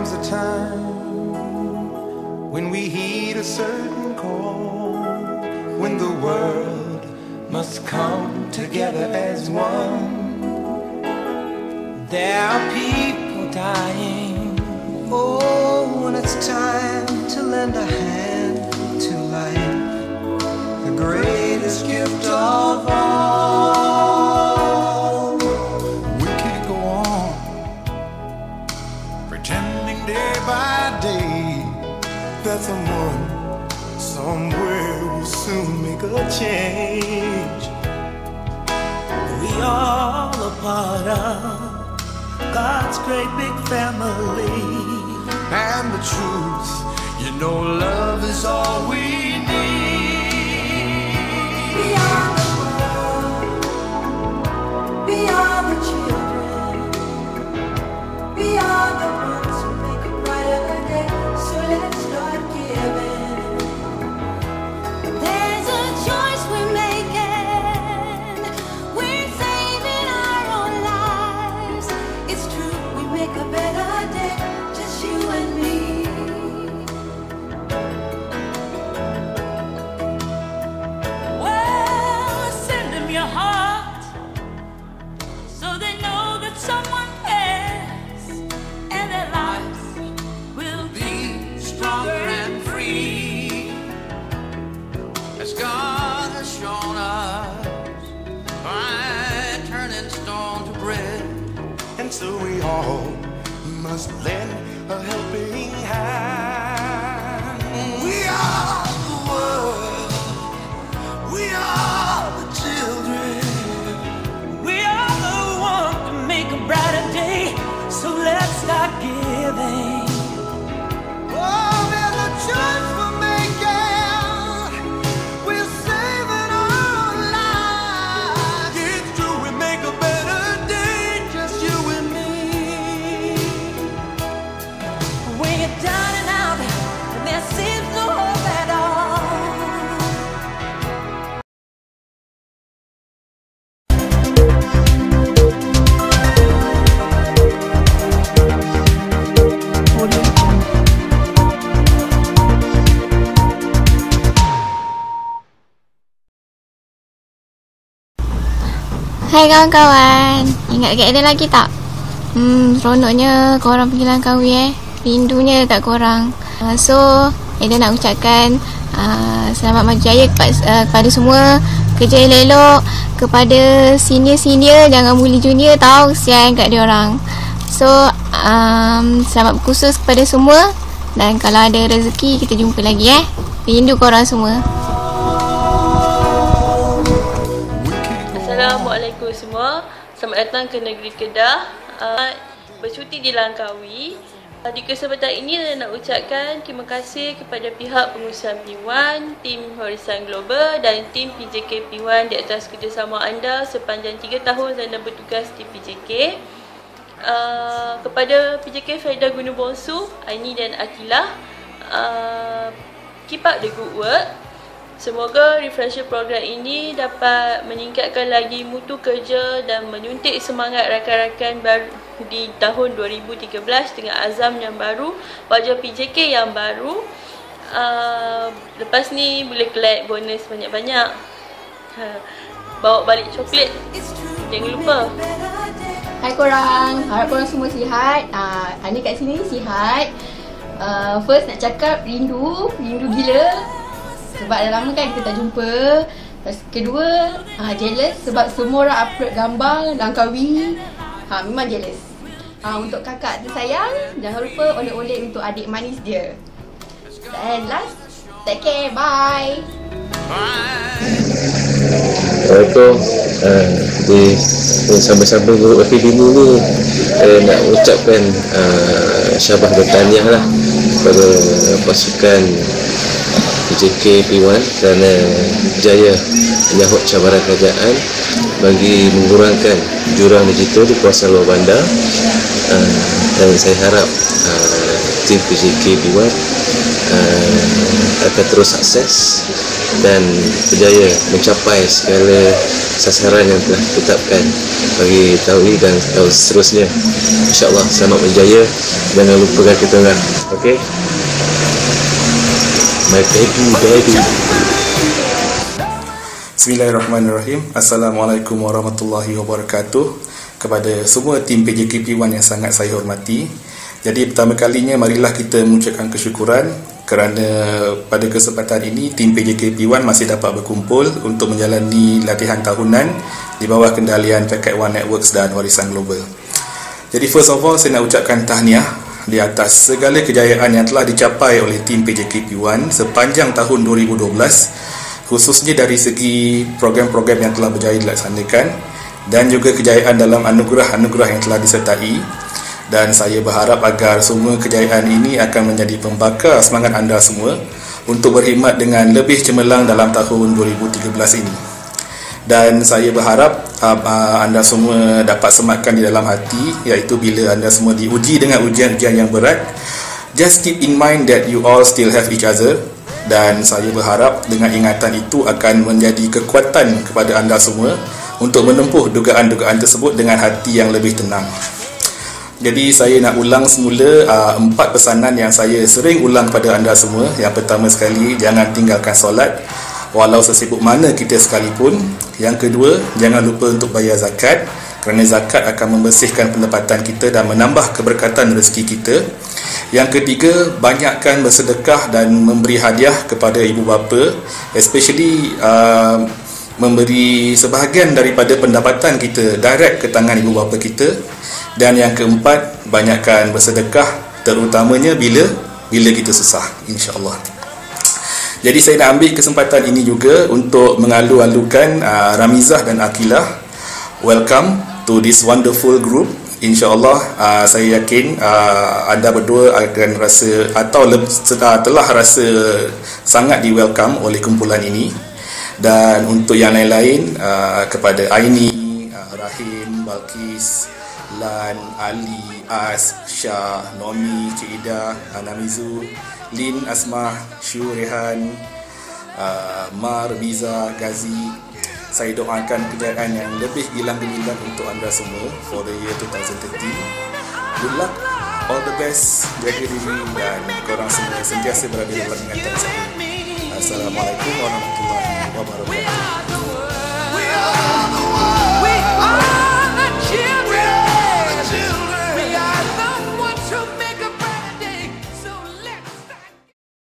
comes a time when we heed a certain call, when the world must come together as one. There are people dying. Oh, when it's time to lend a hand change. We all a part of God's great big family. And the truth, you know, love is all we need. All must lend a helping hand. Hai kawan-kawan Ingat KL lagi tak? Hmm, seronoknya korang pergi Langkawi eh. Rindunya kat korang. Uh, So, Eda nak ucapkan uh, Selamat maju jaya kepada, uh, kepada semua Kerja elok-elok Kepada senior-senior Jangan bully junior tau Kesian kat dia orang. So, um, selamat berkhusus kepada semua Dan kalau ada rezeki Kita jumpa lagi eh. Rindu korang semua Assalamualaikum semua. Selamat datang ke negeri Kedah. Uh, bercuti di Langkawi. Uh, di kesempatan ini saya nak ucapkan terima kasih kepada pihak pengurusan P1, tim Horizon Global dan tim PJK P1 di atas kerjasama anda sepanjang 3 tahun saya dah bertugas di PJK. Uh, kepada PJK Faida Gunung Bongsu, Aini dan Akilah, uh, keep up the good work. Semoga refresher program ini dapat meningkatkan lagi mutu kerja dan menyuntik semangat rakan-rakan baru di tahun 2013 dengan azam yang baru, wajah PJK yang baru. Uh, lepas ni boleh collect bonus banyak-banyak. Ha, bawa balik coklat. Jangan lupa. Hai korang, harap korang semua sihat. Uh, Ani kat sini sihat. Uh, first nak cakap rindu, rindu gila. Sebab dah lama kan kita tak jumpa. Lepas kedua, uh, jealous sebab semua orang upload gambar Langkawi. Ha, memang jealous. Uh, untuk kakak tersayang, jangan lupa oleh-oleh untuk adik manis dia. And last, take care, bye. Assalamualaikum uh, Di sama-sama guru akademi ni Saya nak ucapkan uh, Syabas bertaniah lah Kepada pasukan PJK P1 Kerana berjaya menyahut cabaran kerajaan Bagi mengurangkan jurang digital di kawasan luar bandar. Uh, Dan saya harap uh, Tim PJK P1 uh, akan terus sukses dan berjaya mencapai segala sasaran yang telah ditetapkan bagi tahun ini dan tahun seterusnya. insyaAllah selamat berjaya. Jangan lupakan kita orang. Ok my baby baby Bismillahirrahmanirrahim. Assalamualaikum warahmatullahi wabarakatuh. Kepada semua tim PJKP1 yang sangat saya hormati Jadi pertama kalinya marilah kita mengucapkan kesyukuran Kerana pada kesempatan ini tim PJKP1 masih dapat berkumpul Untuk menjalani latihan tahunan Di bawah kendalian Packet One Networks dan Warisan Global. Jadi first of all saya nak ucapkan tahniah Di atas segala kejayaan yang telah dicapai oleh tim PJKP1 Sepanjang tahun 2012 khususnya dari segi program-program yang telah berjaya dilaksanakan dan juga kejayaan dalam anugerah-anugerah yang telah disertai. Dan saya berharap agar semua kejayaan ini akan menjadi pembakar semangat anda semua untuk berkhidmat dengan lebih cemerlang dalam tahun 2013 ini dan saya berharap uh, anda semua dapat sematkan di dalam hati iaitu bila anda semua diuji dengan ujian-ujian yang berat just keep in mind that you all still have each other dan saya berharap dengan ingatan itu akan menjadi kekuatan kepada anda semua untuk menempuh dugaan-dugaan tersebut dengan hati yang lebih tenang. Jadi saya nak ulang semula uh, empat pesanan yang saya sering ulang pada anda semua. Yang pertama sekali, jangan tinggalkan solat walau sesibuk mana kita sekalipun. Yang kedua, jangan lupa untuk bayar zakat kerana zakat akan membersihkan pendapatan kita dan menambah keberkatan rezeki kita. Yang ketiga, banyakkan bersedekah dan memberi hadiah kepada ibu bapa, especially uh, memberi sebahagian daripada pendapatan kita direct ke tangan ibu bapa kita. Dan yang keempat, banyakkan bersedekah terutamanya bila bila kita susah, insya-Allah. Jadi saya nak ambil kesempatan ini juga untuk mengalu-alukan uh, Ramizah dan Akilah. Welcome to this wonderful group InsyaAllah uh, saya yakin uh, anda berdua akan rasa atau le- uh, telah rasa sangat di welcome oleh kumpulan ini dan untuk yang lain-lain uh, kepada Aini, uh, Rahim, Balkis, Lan, Ali, As, Shah, Nomi, Cik Ida, Anamizu, Lin, Asmah, Syu, Rehan, uh, Mar, Biza, Gazi, saya doakan kejayaan yang lebih gilang gemilang untuk anda semua for the year 2013. Good luck, all the best, jaga diri dan korang semua sentiasa berada dalam ingatan saya. Assalamualaikum warahmatullahi wabarakatuh.